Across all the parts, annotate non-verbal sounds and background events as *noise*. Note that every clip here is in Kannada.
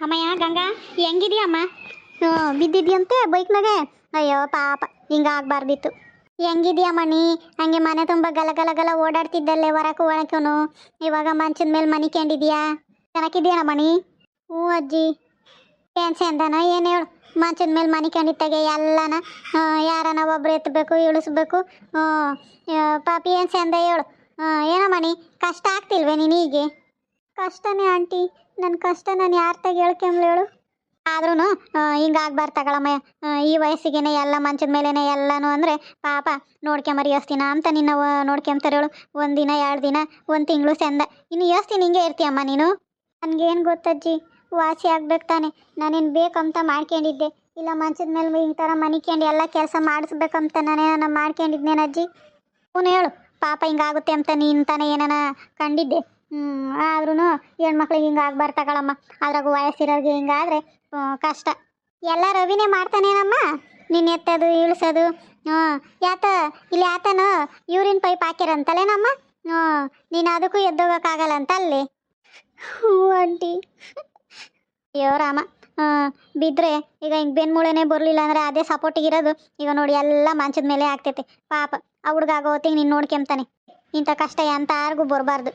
ಅಮ್ಮಯ್ಯ ಗಂಗಾ ಹೆಂಗಿದ್ಯಮ್ಮ? ಹ್ಞೂ ಬಿದ್ದಿದ್ಯಂತೆ ಬೈಕ್ನಾಗೆ? ಅಯ್ಯೋ ಪಾಪ ಹಿಂಗಾಗಬಾರ್ದಿತ್ತು. ಹೆಂಗಿದ್ಯಾ ಮಣಿ ಹಂಗೆ ಮನೆ ತುಂಬ ಗಲ ಗಲ ಗಲ ಓಡಾಡ್ತಿದ್ದಲ್ಲೇ ಹೊರಕು ಒಳಕನು ಇವಾಗ ಮಂಚದ ಮೇಲೆ ಮನಿಕೊಂಡಿದ್ಯಾ ಚೆನ್ನಾಗಿದ್ಯಾ ಮಣಿ ಹ್ಞೂ ಅಜ್ಜಿ. ಏನ್ ಚಂದನ ಏನು ಹೇಳು? ಮಂಚದ ಮೇಲೆ ಮನಿಕೊಂಡಿತ್ತಾಗೆ ಎಲ್ಲನ ಆ, ಯಾರನ ಒಬ್ರು ಎತ್ತಬೇಕು ಇಳಿಸ್ಬೇಕು? ಹ್ಞೂ ಪಾಪಿ ಏನು ಚಂದ ಹೇಳು? ಏನೋ ಮಣಿ ಕಷ್ಟ ಆಗ್ತಿಲ್ವೇ ನೀನೀಗೆ ಕಷ್ಟನೇ ಆಂಟಿ. ನನ್ನ ಕಷ್ಟ ನಾನು ಯಾರ್ತಾಗ ತಗ ಹೇಳ್ಕೊಂಬ್ಳು ಹೇಳು? ಆದ್ರೂ ಹಿಂಗಾಗ್ಬಾರ್ದು ತಗೊಳಮ್ಮ ಈ ವಯಸ್ಸಿಗೆನೆ ಎಲ್ಲ ಮಂಚದ ಮೇಲೆನೆ ಎಲ್ಲನೂ ಅಂದರೆ ಪಾಪ ನೋಡ್ಕೊಂಬರಿ ಎಷ್ಟು ಅಂತ ನಿನ್ನ ನೋಡ್ಕೊಂತಾರೆ ಹೇಳು. ಒಂದು ದಿನ, ಎರಡು ದಿನ, ಒಂದು ತಿಂಗಳು ಚೆಂದ ಇನ್ನು ಎಷ್ಟು ದಿನ ಹಿಂಗೆ ಇರ್ತೀಯಮ್ಮ ನೀನು? ನನಗೇನು ಗೊತ್ತಜ್ಜಿ? ವಾಸಿ ಆಗ್ಬೇಕು ತಾನೆ. ನಾನೇನು ಬೇಕಂತ ಮಾಡ್ಕೊಂಡಿದ್ದೆ. ಇಲ್ಲ ಮಂಚದ ಮೇಲೆ ಈ ಥರ ಮನಿಕೊಂಡು ಎಲ್ಲ ಕೆಲಸ ಮಾಡಿಸ್ಬೇಕಂತ ನಾನೇನ ಮಾಡ್ಕೊಂಡಿದ್ನೇನಜ್ಜಿ? ಅವನು ಹೇಳು, ಪಾಪ ಹಿಂಗಾಗುತ್ತೆ ಅಂತ ನೀನು ತಾನೇ ಏನಾನ ಕಂಡಿದ್ದೆ. ಹ್ಞೂ ಆದ್ರೂ ಹೆಣ್ಮಕ್ಳಿಗೆ ಹಿಂಗೆ ಆಗ್ಬಾರ್ದು ತಗೊಳಮ್ಮ. ಅದ್ರಾಗ ವಯಸ್ಸಿರೋರಿಗೆ ಹಿಂಗಾದ್ರೆ ಕಷ್ಟ. ಎಲ್ಲ ರವಿನೇ ಮಾಡ್ತಾನೇನಮ್ಮ? ನಿನ್ನ ಎತ್ತೋದು, ಇಳಿಸೋದು ಹ್ಞೂ ಯಾತ, ಇಲ್ಲಿ ಆತನ ಯೂರಿನ್ ಪೈಪ್ ಹಾಕ್ಯಾರಂತಲೇನಮ್ಮ? ಹ್ಞೂ ನೀನು ಅದಕ್ಕೂ ಎದ್ದೋಗೋಕ್ಕಾಗಲ್ಲ ಅಂತ ಅಲ್ಲಿ ಹ್ಞೂ, ಆಂಟಿ. ಅಯ್ಯೋ, ರಾಮ. ಬಿದ್ದರೆ ಈಗ ಹಿಂಗೆ ಬೆನ್ಮೂಳೆನೇ ಬರಲಿಲ್ಲ ಅಂದರೆ ಅದೇ ಸಪೋರ್ಟಿಗಿರೋದು ಈಗ ನೋಡಿ ಎಲ್ಲ ಮಂಚದ ಮೇಲೆ ಆಗ್ತೈತೆ. ಪಾಪ, ಆ ಹುಡುಗ ಆಗೋತ್ತಿಗೆ ನೀನು ನೋಡ್ಕೊಂತಾನೆ ಇಂಥ ಕಷ್ಟ ಎಂತ ಯಾರಿಗೂ ಬರಬಾರ್ದು.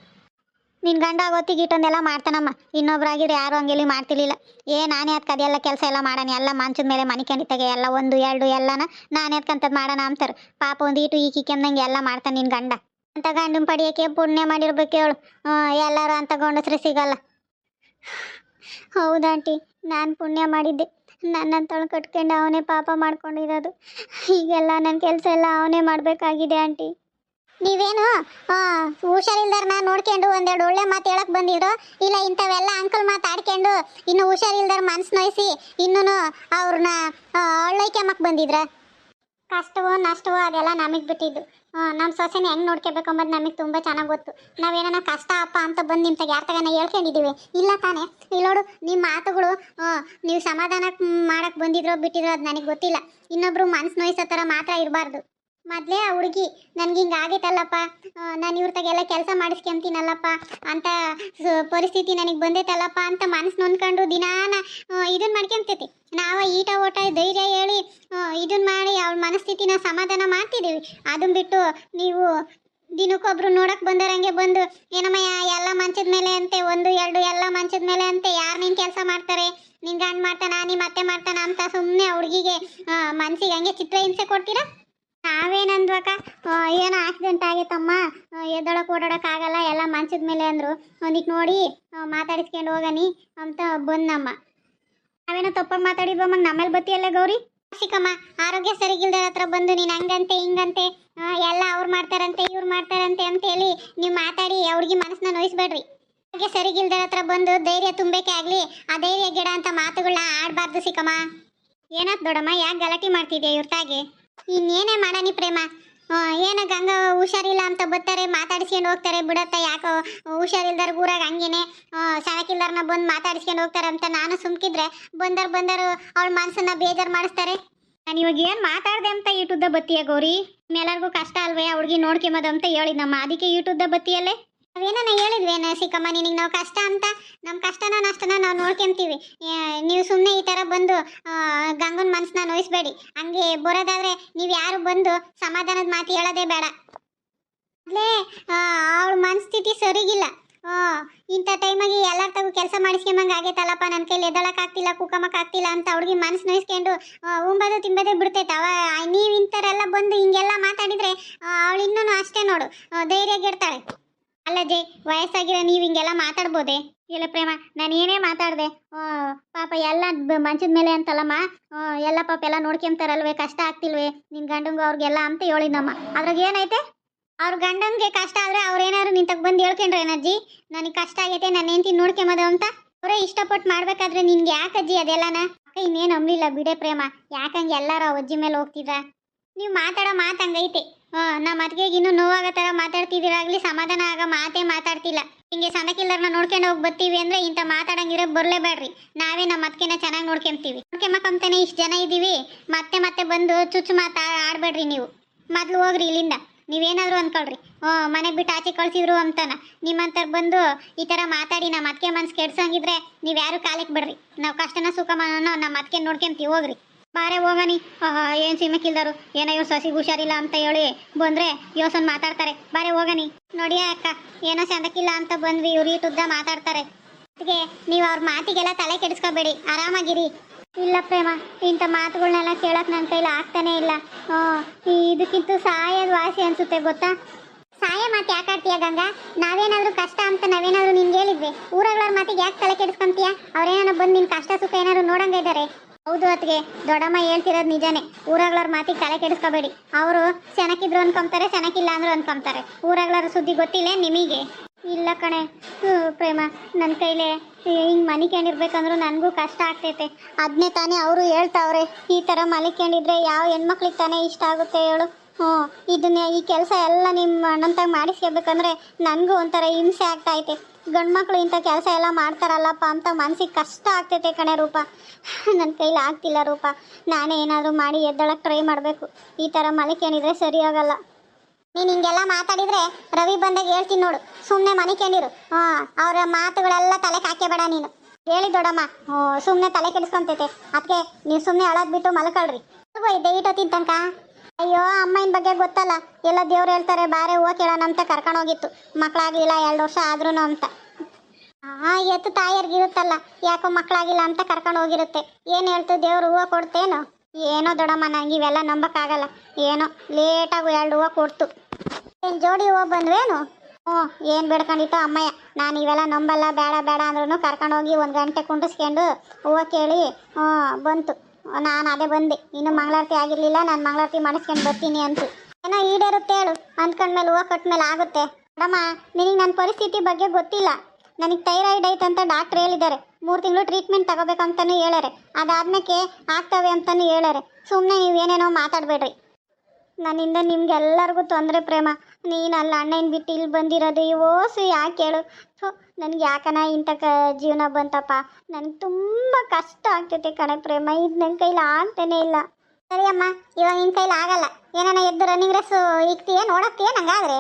ನಿನ್ನ ಗಂಡ ಆಗೋತ್ತಿಗೆ ಇಟ್ಟೊಂದೆಲ್ಲ ಮಾಡ್ತಾನಮ್ಮ. ಇನ್ನೊಬ್ರಾಗಿದ್ರೆ ಯಾರು ಹಂಗೆಲ್ಲಿ ಮಾಡ್ತಿರ್ಲಿಲ್ಲ. ಏ, ನಾನೇ ಅದಕ್ಕೆ ಅದೆಲ್ಲ ಕೆಲಸ ಎಲ್ಲ ಮಾಡೋಣ. ಎಲ್ಲ ಮಂಚದ ಮೇಲೆ ಮನಿಕೊಂಡಿತ್ತಾಗೆ ಎಲ್ಲ ಒಂದು, ಎರಡು, ಎಲ್ಲನ ನಾನೇ ಅದಕ್ಕಂಥದ್ದು ಮಾಡೋಣ ಅಂತಾರೆ. ಪಾಪ ಒಂದು ಈಟು ಈ ಕಿಕ್ಕಂದಂಗೆ ಎಲ್ಲ ಮಾಡ್ತಾನೆ ನಿನ್ನ ಗಂಡ. ಅಂತ ಗಂಡನ ಪಡಿಯೋಕ್ಕೆ ಪುಣ್ಯ ಮಾಡಿರ್ಬೇಕು ಹೇಳು ಎಲ್ಲರೂ ಅಂತ ಗಂಡಸ್ರು ಸಿಗಲ್ಲ. ಹೌದಾಂಟಿ ನಾನು ಪುಣ್ಯ ಮಾಡಿದ್ದೆ. ನನ್ನಂತಳು ಕಟ್ಕೊಂಡು ಅವನೇ ಪಾಪ ಮಾಡ್ಕೊಂಡಿರೋದು. ಈಗೆಲ್ಲ ನನ್ನ ಕೆಲಸ ಎಲ್ಲ ಅವನೇ ಮಾಡಬೇಕಾಗಿದೆ ಆಂಟಿ. ನೀವೇನು ಹುಷಾರಿಲ್ದಾರನ್ನ ನೋಡ್ಕೊಂಡು ಒಂದೆರಡು ಒಳ್ಳೆ ಮಾತು ಹೇಳಕ್ ಬಂದಿದ್ರು ಇಲ್ಲ ಇಂಥವೆಲ್ಲ ಅಂಕಲ್ ಮಾತಾಡ್ಕೊಂಡು ಇನ್ನು ಹುಷಾರಿಲ್ದಾರ ಮನ್ಸು ನೋಯಿಸಿ ಇನ್ನೂ ಅವ್ರನ್ನ ಒಳ್ಳೈಕೆಮ್ಮಕ್ಕೆ ಬಂದಿದ್ರ? ಕಷ್ಟವೋ, ನಷ್ಟವೋ ಅದೆಲ್ಲ ನಮಗೆ ಬಿಟ್ಟಿದ್ದು. ನಮ್ಮ ಸೊಸೆನ ಹೆಂಗೆ ನೋಡ್ಕೋಬೇಕು ಅಂಬದು ನಮಗೆ ತುಂಬ ಚೆನ್ನಾಗಿ ಗೊತ್ತು. ನಾವೇನೋ ಕಷ್ಟ, ಅಪ್ಪ ಅಂತ ಬಂದು ನಿಮ್ತಾಗ ಯಾರ ತಗನ ಹೇಳ್ಕೊಂಡಿದ್ದೀವಿ ಇಲ್ಲ ತಾನೆ. ಇಲ್ಲೋಡು ನಿಮ್ಮ ಮಾತುಗಳು ನೀವು ಸಮಾಧಾನ ಮಾಡಕ್ಕೆ ಬಂದಿದ್ರೋ, ಬಿಟ್ಟಿದ್ರೋ ಅದು ನನಗೆ ಗೊತ್ತಿಲ್ಲ. ಇನ್ನೊಬ್ರು ಮನ್ಸು ನೋಯಿಸೋ ಥರ ಮಾತ್ರ ಇರಬಾರ್ದು. ಮೊದಲೇ ಆ ಹುಡುಗಿ, ನನಗೆ ಹಿಂಗೆ ಆಗೈತಲ್ಲಪ್ಪ ನಾನು ಇವ್ರ ತಗೆಲ್ಲ ಕೆಲಸ ಮಾಡಿಸ್ಕೊಂತೀನಲ್ಲಪ್ಪ ಅಂತ ಪರಿಸ್ಥಿತಿ ನನಗೆ ಬಂದೈತಲ್ಲಪ್ಪ ಅಂತ ಮನಸ್ಸು ನೊಂದ್ಕೊಂಡು ದಿನಾನ ಇದನ್ನ ಮಾಡ್ಕೊಂತೈತಿ ನಾವು ಈಟ, ಓಟ, ಧೈರ್ಯ ಹೇಳಿ ಇದನ್ನ ಮಾಡಿ ಅವ್ಳ ಮನಸ್ಥಿತಿನ ಸಮಾಧಾನ ಮಾಡ್ತಿದ್ದೀವಿ ಅದನ್ನ ಬಿಟ್ಟು ನೀವು ದಿನಕ್ಕೊಬ್ರು ನೋಡಕ್ ಬಂದರಂಗೆ ಬಂದು ಏನಮ್ಮಯ್ಯ ಎಲ್ಲ ಮಂಚದ ಮೇಲೆ ಅಂತೆ, ಒಂದು, ಎರಡು, ಎಲ್ಲ ಮಂಚದ ಮೇಲೆ ಅಂತೆ, ಯಾರು ನಿನ್ ಕೆಲಸ ಮಾಡ್ತಾರೆ? ನಿನ್ ಗಂಡು ಮಾಡ್ತಾನ ನಿಮ್ಮ ಅತ್ತೆ ಮಾಡ್ತಾನ? ಅಂತ ಸುಮ್ಮನೆ ಹುಡುಗಿಗೆ ಮನ್ಸಿಗೆ ಹಂಗೆ ಚಿತ್ರ ಹಿಂಸೆ ಕೊಡ್ತೀರಾ? ನಾವೇನಂದ್ವಕ್ಕ ಏನೋ ಆಕ್ಸಿಡೆಂಟ್ ಆಗೈತಮ್ಮ ಎದ್ದೊಳಕ್ ಓಡಾಡಕ್ ಆಗಲ್ಲ, ಎಲ್ಲ ಮಂಚದ ಮೇಲೆ ಅಂದ್ರು. ಒಂದಿಕ್ ನೋಡಿ ಮಾತಾಡಿಸ್ಕೊಂಡು ಹೋಗನಿ ಅಂತ ಬಂದಮ್ಮ. ನಾವೇನೋ ತಪ್ಪಾಗಿ ಮಾತಾಡಿದ್ವಮ್ಮ ನಮ್ಮಲ್ಲಿ ಬತ್ತಿಯಲ್ಲ ಗೌರಿ? ಸಿಕ್ಕಮ್ಮ ಆರೋಗ್ಯ ಸರಿಗಿಲ್ದ ಹತ್ರ ಬಂದು ನೀನು ಹಂಗಂತೆ, ಹಿಂಗಂತೆ ಎಲ್ಲ ಅವ್ರು ಮಾಡ್ತಾರಂತೆ, ಇವ್ರು ಮಾಡ್ತಾರಂತೆ ಅಂತ ಹೇಳಿ ನೀವು ಮಾತಾಡಿ ಅವ್ರಿಗೆ ಮನಸ್ಸನ್ನ ನೋಯಿಸ್ಬೇಡ್ರಿ. ಆರೋಗ್ಯ ಸರಿಗಿಲ್ದ ಹತ್ರ ಬಂದು ಧೈರ್ಯ ತುಂಬಕ್ಕೆ ಆಗಲಿ, ಆ ಧೈರ್ಯ ಗಿಡ ಅಂತ ಮಾತುಗಳನ್ನ ಆಡಬಾರ್ದು ಸಿಕ್ಕಮ್ಮ ಏನಾಯ್ತು ದೊಡಮ್ಮ ಯಾಕೆ ಗಲಾಟೆ ಮಾಡ್ತಿದ್ಯಾ ಇವ್ರ ತಾಗೆ? ಇನ್ನೇನೇ ಮಾಡನಿ ಪ್ರೇಮ? ಏನೋ ಗಂಗಾ ಹುಷಾರಿಲ್ಲ ಅಂತ ಬರ್ತಾರೆ ಮಾತಾಡಿಸ್ಕೊಂಡು ಹೋಗ್ತಾರೆ. ಬಿಡತ್ತ ಯಾಕೋ ಹುಷಾರಿಲ್ದಾರ ಊರಾಗ ಹಂಗೇನೆ. ಸಣಕಿಲ್ದಾರನ ಬಂದು ಮಾತಾಡಿಸ್ಕೊಂಡು ಹೋಗ್ತಾರೆ ಅಂತ ನಾನು ಸುಮ್ಕಿದ್ರೆ ಬಂದರು ಬಂದರು ಅವಳ ಮನಸ್ಸನ್ನ ಬೇಜಾರು ಮಾಡಿಸ್ತಾರೆ. ನಾನು ಇವಾಗ ಏನು ಮಾತಾಡ್ದೆ ಅಂತ ಯೂಟ್ಯೂಬ್ದ ಬತ್ತಿಯ ಗೌರಿ? ಎಲ್ಲರಿಗೂ ಕಷ್ಟ ಅಲ್ವೇ, ಆ ಹುಡುಗಿ ನೋಡ್ಕೊಂಬೋದು ಅಂತ ಹೇಳಿದ್ನಮ್ಮ ಅದಕ್ಕೆ ಯೂಟ್ಯೂಬ್ದ ಬತ್ತೀಯಲ್ಲೇ? ಅವೇನ ಹೇಳಿದ್ವೇನ ಸಿಕ್ಕಮ್ಮ ನಿನಗೆ ನಾವು ಕಷ್ಟ ಅಂತ. ನಮ್ಮ ಕಷ್ಟನ ನಷ್ಟನ ನಾವು ನೋಡ್ಕೊಂತೀವಿ. ನೀವು ಸುಮ್ಮನೆ ಈ ಥರ ಬಂದು ಗಂಗನ ಮನಸ್ಸನ್ನ ನೋಯಿಸ್ಬೇಡಿ. ಹಂಗೆ ಬರೋದಾದ್ರೆ ನೀವು ಯಾರು ಬಂದು ಸಮಾಧಾನದ ಮಾತು ಹೇಳೋದೇ ಬೇಡ. ಅಲ್ಲೇ ಅವಳ ಮನಸ್ಥಿತಿ ಸರಿಗಿಲ್ಲ. ಇಂಥ ಟೈಮಾಗಿ ಎಲ್ಲರ ತಗು ಕೆಲಸ ಮಾಡಿಸ್ಕೊಂಬಂಗೆ ಆಗೈತಲ್ಲಪ್ಪ ನನ್ನ ಕೈಲಿ ಕುಕ್ಕಮಕ್ ಆಗ್ತಿಲ್ಲ ಅಂತ ಅವ್ಳಿಗೆ ಮನಸ್ಸು ನೋಯಿಸ್ಕೊಂಡು ಉಂಬದು ತಿಂಬದೇ ಬಿಡ್ತೈತೆ. ಅವ ನೀವು ಇಂಥರೆಲ್ಲ ಬಂದು ಹಿಂಗೆಲ್ಲ ಮಾತಾಡಿದರೆ ಅವಳು ಇನ್ನೂ ಅಷ್ಟೇ ನೋಡು. ಧೈರ್ಯಾಗಿರ್ತಾಳೆ ಅಲ್ಲ ವಯಸ್ಸಾಗಿರ ವಯಸ್ಸಾಗಿರೋ ನೀವು ಹಿಂಗೆಲ್ಲ ಮಾತಾಡ್ಬೋದೆ? ಇಲ್ಲ ಪ್ರೇಮ, ನಾನು ಏನೇ ಮಾತಾಡಿದೆ ಪಾಪ ಎಲ್ಲ ಮಂಚದ ಮೇಲೆ ಅಂತಲ್ಲಮ್ಮ ಎಲ್ಲ ಪಾಪ ಎಲ್ಲ ನೋಡ್ಕೊಂತಾರಲ್ವೇ, ಕಷ್ಟ ಆಗ್ತಿಲ್ವೇ ನಿನ್ನ ಗಂಡಂಗೂ ಅವ್ರಿಗೆಲ್ಲ ಅಂತ ಹೇಳಿದ್ನಮ್ಮ ಅದ್ರಾಗ ಏನೈತೆ ಅವ್ರ ಗಂಡಂಗೆ ಕಷ್ಟ ಆದ್ರೆ ಅವ್ರೇನಾದ್ರು ನಿಂತಕ್ ಬಂದು ಹೇಳ್ಕೊಂಡ್ರೆ ಏನಜ್ಜಿ ನನಗೆ ಕಷ್ಟ ಆಗೈತೆ ನನ್ನ ಹೆಂಡತಿ ನೋಡ್ಕೊಂಬೋದು ಅಂತ? ಅವರೇ ಇಷ್ಟಪಟ್ಟು ಮಾಡ್ಬೇಕಾದ್ರೆ ನಿನ್ಗೆ ಯಾಕೆ ಅಜ್ಜಿ ಅದೆಲ್ಲನ? ಅಕ್ಕ, ಇನ್ನೇನು ಅಂಬ್ಲಿಲ್ಲ ಬಿಡೆ ಪ್ರೇಮ. ಯಾಕಂಗೆ ಎಲ್ಲರೂ ಅಜ್ಜಿ ಮೇಲೆ ಹೋಗ್ತಿದ್ರ? ನೀವು ಮಾತಾಡೋ ಮಾತು ಹಂಗೈತೆ. ಹಾಂ ನಮ್ಮ ಅತ್ತಿಗೆಗೆ ಇನ್ನೂ ನೋವಾಗೋ ಥರ ಮಾತಾಡ್ತಿದ್ದೀರಾಗ್ಲಿ ಸಮಾಧಾನ ಆಗ ಮಾತೇ ಮಾತಾಡ್ತಿಲ್ಲ. ಹಿಂಗೆ ಸಂದಕಿಲ್ಲರನ್ನ ನೋಡ್ಕೊಂಡು ಹೋಗಿ ಬರ್ತೀವಿ ಅಂದ್ರೆ ಇಂಥ ಮಾತಾಡಂಗಿರೋ ಬರಲೇಬೇಡ್ರಿ ನಾವೇ ನಮ್ಮ ಅತ್ತಿಗೆನ ಚೆನ್ನಾಗಿ ನೋಡ್ಕೊಂತೀವಿ. ನೋಡ್ಕೊಂಬಕ್ಕಂತಾನೆ ಇಷ್ಟು ಜನ ಇದ್ದೀವಿ. ಮತ್ತೆ ಮತ್ತೆ ಬಂದು ಚುಚ್ಚು ಮಾತಾ ಆಡಬೇಡ್ರಿ ನೀವು. ಮೊದ್ಲು ಹೋಗ್ರಿ ಇಲ್ಲಿಂದ. ನೀವೇನಾದರೂ ಅನ್ಕೊಳ್ರಿ. ಓ ಮನೆಗೆ ಬಿಟ್ಟು ಆಚೆ ಕಳ್ಸಿದ್ರು ಅಂತಾನ. ನಿಮ್ಮಂತರ್ ಬಂದು ಈ ಥರ ಮಾತಾಡಿ ನಮ್ಮ ಅದಕ್ಕೆ ಮನ್ಸು ಕೆಡ್ಸಂಗಿದ್ರೆ ನೀವು ಯಾರು ಕಾಲಿಗೆ ಬಿಡ್ರಿ. ನಾವು ಕಷ್ಟನ ಸುಖಮನ ನಮ್ಮ ಅದಕ್ಕೆ ನೋಡ್ಕೊಂತೀವಿ, ಹೋಗ್ರಿ. ಬಾರೆ ಹೋಗನಿ. ಏನು ಕಿಲ್ದಾರು? ಏನೋ ಇವ್ರು ಸಸಿ ಹುಷಾರಿಲ್ಲ ಅಂತ ಹೇಳಿ ಬಂದ್ರೆ ಯೋಸನ್ ಮಾತಾಡ್ತಾರೆ. ಬಾರೆ ಹೋಗನಿ. ನೋಡಿ ಅಕ್ಕ, ಏನೋ ಸಂದಕ್ಕಿಲ್ಲ ಅಂತ ಬಂದ್ವಿ. ಇವ್ರು ತುದ್ದ ಮಾತಾಡ್ತಾರೆ. ಅದಕ್ಕೆ ನೀವು ಅವ್ರ ಮಾತಿಗೆಲ್ಲ ತಲೆ ಕೆಡಿಸ್ಕೋಬೇಡಿ. ಆರಾಮಾಗಿರಿ. ಇಲ್ಲ ಪ್ರೇಮ, ಇಂಥ ಮಾತುಗಳನ್ನೆಲ್ಲ ಕೇಳಕ್ ನನ್ನ ಕೈಲಿ ಆಗ್ತಾನೆ ಇಲ್ಲ. ಇದಕ್ಕಿಂತ ಸಾಯದ ವಾಸಿ ಅನ್ಸುತ್ತೆ, ಗೊತ್ತಾ? ಸಾಯ ಮಾತು ಯಾಕೆ ಆಡ್ತೀಯ ಗಂಗಾ? ನಾವೇನಾದ್ರೂ ಕಷ್ಟ ಅಂತ ನಾವೇನಾದ್ರೂ ನಿನ್ಗೆ ಹೇಳಿದ್ವಿ ಊರಗಳವ್ರ ಮಾತಿಗೆ ಯಾಕೆ ತಲೆ ಕೆಡಿಸ್ಕೊಂತೀಯ? ಅವ್ರೇನ ಬಂದು ನಿನ್ ಕಷ್ಟ ಸುಖ ಏನಾದ್ರು ನೋಡಂಗ ಇದ್ದಾರೆ ಹೌದು ಅತ್ಗೆ ದೊಡ್ಡಮ್ಮ ಹೇಳ್ತಿರೋದು ನಿಜಾನೇ. ಊರಗಳವ್ರ ಮಾತಿಗೆ ತಲೆ ಕೆಡಿಸ್ಕೋಬೇಡಿ. ಅವರು ಚೆನ್ನಾಗಿದ್ರು ಅನ್ಕೊಂತಾರೆ ಚೆನ್ನಾಗಿಲ್ಲ ಅಂದ್ರು ಅನ್ಕೊಂತಾರೆ ಊರಗಳವ್ರ ಸುದ್ದಿ ಗೊತ್ತಿಲ್ಲ ನಿಮಗೆ? ಇಲ್ಲ ಕಣೆ. ಪ್ರೇಮ ನನ್ನ ಕೈಲೇ ಹಿಂಗೆ ಮನಿಕೊಂಡಿರ್ಬೇಕಂದ್ರೂ ನನಗೂ ಕಷ್ಟ ಆಗ್ತೈತೆ. ಅದನ್ನೇ ತಾನೇ ಅವರು ಹೇಳ್ತಾವ್ರೆ, ಈ ಥರ ಮಲಿಕೊಂಡಿದ್ರೆ ಯಾವ ಹೆಣ್ಮಕ್ಳಿಗೆ ತಾನೇ ಇಷ್ಟ ಆಗುತ್ತೆ ಹೇಳು. ಹ್ಞೂ ಇದನ್ನೇ ಈ ಕೆಲಸ ಎಲ್ಲ ನಿಮ್ಮ ಅಣ್ಣಂತಾಗ ಮಾಡಿಸ್ಕೋಬೇಕಂದ್ರೆ ನನಗೂ ಒಂಥರ ಹಿಂಸೆ ಆಗ್ತೈತೆ ಗಂಡ್ಮಕ್ಳು ಇಂಥ ಕೆಲಸ ಎಲ್ಲ ಮಾಡ್ತಾರಲ್ಲಪ್ಪ ಅಂತ ಮನ್ಸಿಗೆ ಕಷ್ಟ ಆಗ್ತೈತೆ ಕಣೆ ರೂಪ. ನನ್ನ ಕೈಲಿ ಆಗ್ತಿಲ್ಲ ರೂಪ. ನಾನೇ ಏನಾದರೂ ಮಾಡಿ ಎದ್ದಳಕ್ಕೆ ಟ್ರೈ ಮಾಡಬೇಕು. ಈ ಥರ ಮಲಿಕೇನಿದ್ರೆ ಸರಿ ಆಗಲ್ಲ. ನೀನು ಹಿಂಗೆಲ್ಲ ಮಾತಾಡಿದರೆ ರವಿ ಬಂದಾಗ ಹೇಳ್ತೀನಿ ನೋಡು. ಸುಮ್ಮನೆ ಮನಿಕೊಂಡಿರು ಹಾಂ, ಅವರ ಮಾತುಗಳೆಲ್ಲ ತಲೆ ಹಾಕೇಬೇಡ ನೀನು. ಹೇಳಿ ದೊಡಮ್ಮ ಸುಮ್ಮನೆ ತಲೆ ಕೆಡಿಸ್ಕೊಂತೈತೆ. ಅದಕ್ಕೆ ನೀವು ಸುಮ್ಮನೆ ಅಳೋದು ಬಿಟ್ಟು ಮಲ್ಕೊಳ್ರಿ. ಹೋಗಿ ಇಟ್ಟೊತ್ತಿನ ತನಕ ಅಯ್ಯೋ, ಅಮ್ಮನ ಬಗ್ಗೆ ಗೊತ್ತಲ್ಲ. ಎಲ್ಲ ದೇವ್ರು ಹೇಳ್ತಾರೆ, ಬಾರೆ ಹೋಗಿ ಕೇಳೋಣ ಅಂತ ಕರ್ಕೊಂಡು ಹೋಗಿತ್ತು. ಮಕ್ಕಳಾಗ್ಲಿಲ್ಲ ಎರಡು ವರ್ಷ ಆದ್ರೂ ಅಂತ. ಆ, ಎತ್ತು ತಾಯಿಯರ್ಗಿರುತ್ತಲ್ಲ ಯಾಕೋ ಮಕ್ಕಳಾಗಿಲ್ಲ ಅಂತ ಕರ್ಕೊಂಡು ಹೋಗಿರುತ್ತೆ. ಏನು ಹೇಳ್ತು ದೇವ್ರು, ಹೂವು ಕೊಡ್ತೇನು? ಏನೋ ದೊಡಮ್ಮ ನಂಗೆ ಇವೆಲ್ಲ ನಂಬಕ್ಕಾಗಲ್ಲ. ಏನೋ ಲೇಟಾಗಿ ಎರಡು ಹೂವು ಕೊಡ್ತು. ಏನು ಜೋಡಿ ಹೂವು ಬಂದ್ವೇನು? ಹ್ಞೂ, ಏನು ಬೇಡ್ಕೊಂಡಿತ್ತು ಅಮ್ಮಯ್ಯ. ನಾನು ಇವೆಲ್ಲ ನಂಬಲ್ಲ, ಬೇಡ ಬೇಡ ಅಂದ್ರೂ ಕರ್ಕೊಂಡು ಹೋಗಿ ಒಂದು ಗಂಟೆ ಕುಂಡಿಸ್ಕೊಂಡು ಹೂವು ಕೇಳಿ, ಹ್ಞೂ, ಬಂತು. ನಾನು ಅದೇ ಬಂದೆ. ಇನ್ನು ಮಂಗಳಾರತಿ ಆಗಿರಲಿಲ್ಲ, ನಾನು ಮಂಗಳಾರತಿ ಮಾಡಿಸ್ಕೊಂಡು ಬರ್ತೀನಿ ಅಂತ. ಏನೋ ಈಡೇರುತ್ತೆ ಹೇಳು. ಅಂದ್ಕೊಂಡ್ಮೇಲೆ ಹೂವು ಕೊಟ್ಮೇಲೆ ಆಗುತ್ತೆ. ಮೇಡಮ್ಮ ನಿನಗೆ ನನ್ನ ಪರಿಸ್ಥಿತಿ ಬಗ್ಗೆ ಗೊತ್ತಿಲ್ಲ. ನನಗೆ ಥೈರಾಯ್ಡ್ ಐತೆ ಅಂತ ಡಾಕ್ಟ್ರ್ ಹೇಳಿದ್ದಾರೆ. ಮೂರು ತಿಂಗಳು ಟ್ರೀಟ್ಮೆಂಟ್ ತಗೋಬೇಕಂತಲೂ ಹೇಳಾರೆ ಅದಾದ್ಮೇಲೆ ಆಗ್ತವೆ ಅಂತಲೂ ಹೇಳಾರೆ ಸುಮ್ಮನೆ ನೀವು ಏನೇನೋ ಮಾತಾಡಬೇಡ್ರಿ. ನನ್ನಿಂದ ನಿಮ್ಗೆಲ್ಲರಿಗೂ ತೊಂದರೆ ಪ್ರೇಮ. ನೀನು ಅಲ್ಲಿ ಅಣ್ಣನ ಬಿಟ್ಟು ಇಲ್ಲಿ ಬಂದಿರೋದು ಓಸು ಯಾಕೆ ಹೇಳು? ನನಗೆ ಯಾಕನ ಇಂಥ ಕ ಜೀವನ ಬಂತಪ್ಪ? ನನಗೆ ತುಂಬ ಕಷ್ಟ ಆಗ್ತೈತೆ ಕಣೆ ಪ್ರೇಮ. ಇದು ನನ್ನ ಕೈಲಿ ಆಗ್ತಾನೆ ಇಲ್ಲ. ಸರಿ ಅಮ್ಮ, ಇವಾಗ ನಿನ್ನ ಕೈಲಿ ಆಗಲ್ಲ. ಏನಾನ ಎದ್ದು ರನ್ನಿಂಗ್ ರೇಸು ಇಕ್ತೀಯ, ನೋಡತ್ತೀಯ ನಂಗಾದ್ರೆ?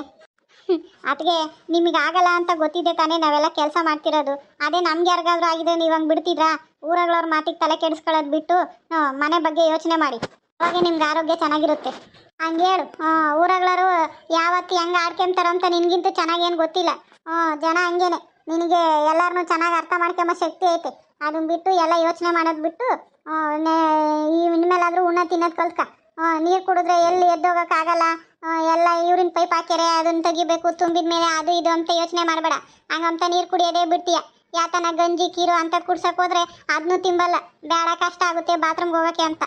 *laughs* ಅದಕ್ಕೆ ನಿಮಗೆ ಆಗಲ್ಲ ಅಂತ ಗೊತ್ತಿದೆ ತಾನೇ ನಾವೆಲ್ಲ ಕೆಲಸ ಮಾಡ್ತಿರೋದು. ಅದೇ ನಮ್ಗೆ ಯಾರಿಗಾದ್ರೂ ಆಗಿದೆ ನೀವು ಹಂಗೆ ಬಿಡ್ತಿದ್ರಾ? ಊರಗಳವ್ರ ಮಾತಿಗೆ ತಲೆ ಕೆಡಿಸ್ಕೊಳ್ಳೋದು ಬಿಟ್ಟು ಮನೆ ಬಗ್ಗೆ ಯೋಚನೆ ಮಾಡಿ. ಅವಾಗ ನಿಮ್ಗೆ ಆರೋಗ್ಯ ಚೆನ್ನಾಗಿರುತ್ತೆ. ಹಂಗೆ ಹೇಳು. ಊರಗಳರು ಯಾವತ್ತು ಹೆಂಗೆ ಆಡ್ಕೊಂತಾರ ಅಂತ ನಿನ್ಗಿಂತ ಚೆನ್ನಾಗೇನು ಗೊತ್ತಿಲ್ಲ. ಹ್ಞೂ ಜನ ಹಂಗೇನೆ. ನಿನಗೆ ಎಲ್ಲರನ್ನೂ ಚೆನ್ನಾಗಿ ಅರ್ಥ ಮಾಡ್ಕೊಂಬ ಶಕ್ತಿ ಐತೆ. ಅದನ್ನ ಬಿಟ್ಟು ಎಲ್ಲ ಯೋಚನೆ ಮಾಡೋದು ಬಿಟ್ಟು ಈ ಇನ್ಮೇಲಾದರೂ ಉಣ್ಣ ತಿನ್ನೋದು ಕಲ್ತ್ಕ. ನೀರು ಕುಡಿದ್ರೆ ಎಲ್ಲಿ ಎದ್ದೋಗಕ್ಕಾಗಲ್ಲ ಎಲ್ಲ ಯೂರಿನ್ ಪೈಪ್ ಹಾಕ್ಯಾರೆ ಅದನ್ನ ತೆಗಿಬೇಕು, ತುಂಬಿದ ಮೇಲೆ ಅದು ಇದು ಅಂತ ಯೋಚನೆ ಮಾಡಬೇಡ. ಹಂಗಂತ ನೀರು ಕುಡಿಯೋದೇ ಬಿಡ್ತೀಯ. ಯಾತನ ಗಂಜಿ, ಕೀರು ಅಂತ ಕುಡ್ಸಕ್ಕೆ ಹೋದ್ರೆ ಅದನ್ನೂ ತಿಂಬಲ್ಲ. ಬೇಡ ಕಷ್ಟ ಆಗುತ್ತೆ ಬಾತ್ರೂಮ್ಗೆ ಹೋಗೋಕ್ಕೆ ಅಂತ.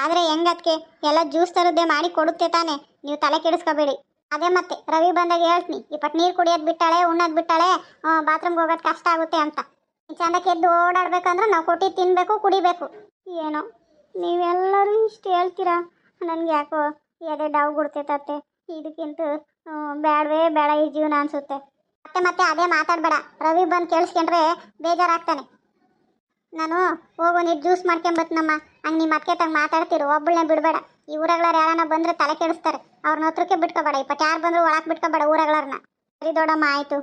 ಆದ್ರೆ ಹೆಂಗದ್ಕೆ ಎಲ್ಲ ಜ್ಯೂಸ್ ತರದ್ದೇ ಮಾಡಿ ಕೊಡುತ್ತೆ ತಾನೆ. ನೀವು ತಲೆ ಕೆಡಿಸ್ಕೋಬೇಡಿ. ಅದೇ ಮತ್ತೆ, ರವಿ ಬಂದಾಗ ಹೇಳ್ತೀನಿ ಇಪ್ಪತ್ತು ನೀರು ಕುಡಿಯೋದು ಬಿಟ್ಟಾಳೆ, ಉಣ್ಣೋದು ಬಿಟ್ಟಾಳೆ ಬಾತ್ರೂಮ್ಗೆ ಹೋಗೋದು ಕಷ್ಟ ಆಗುತ್ತೆ ಅಂತ. ಚಂದಕ್ಕೆ ಎದ್ದು ಓಡಾಡ್ಬೇಕಂದ್ರೆ ನಾವು ಕೊಟ್ಟು ತಿನ್ಬೇಕು, ಕುಡಿಬೇಕು. ಏನೋ, ನೀವೆಲ್ಲರೂ ಇಷ್ಟು ಹೇಳ್ತೀರಾ? ನನಗೆ ಯಾಕೋ ಎದೆ ಡಾವ್ ಗುಡ್ತೈತತ್ತೆ. ಇದಕ್ಕಿಂತ ಬೇಡವೇ ಬೇಡ ಈ ಜೀವನ ಅನಿಸುತ್ತೆ. ಮತ್ತೆ ಮತ್ತೆ ಅದೇ ಮಾತಾಡಬೇಡ. ರವಿ ಬಂದು ಕೇಳಿಸ್ಕೊಂಡ್ರೆ ಬೇಜಾರಾಗ್ತಾನೆ. ನಾನು ಹೋಗೋ ನೀರು ಜ್ಯೂಸ್ ಮಾಡ್ಕೊಂಬತ್ನಮ್ಮ. ಹಂಗೆ ನಿಮ್ಮ ಅತ್ತೆ ತಂಗ ಮಾತಾಡ್ತಿರು ಒಬ್ಬಳನ್ನ ಬಿಡಬೇಡ. ಈ ಊರಗಳವ್ರು ಯಾರನ್ನ ಬಂದ್ರೆ ತಲೆ ಕೆಡಿಸ್ತಾರೆ. ಅವ್ರನ್ನ ಹತ್ರಕ್ಕೆ ಬಿಟ್ಕೋಬೇಡ. ಇಪ್ಪತ್ತು ಯಾರು ಬಂದ್ರು ಒಳಗೆ ಬಿಟ್ಕೋಬೇಡ ಊರಗಳವ್ರನ್ನ ಸರಿ ದೊಡ್ಡಮ್ಮ, ಆಯಿತು.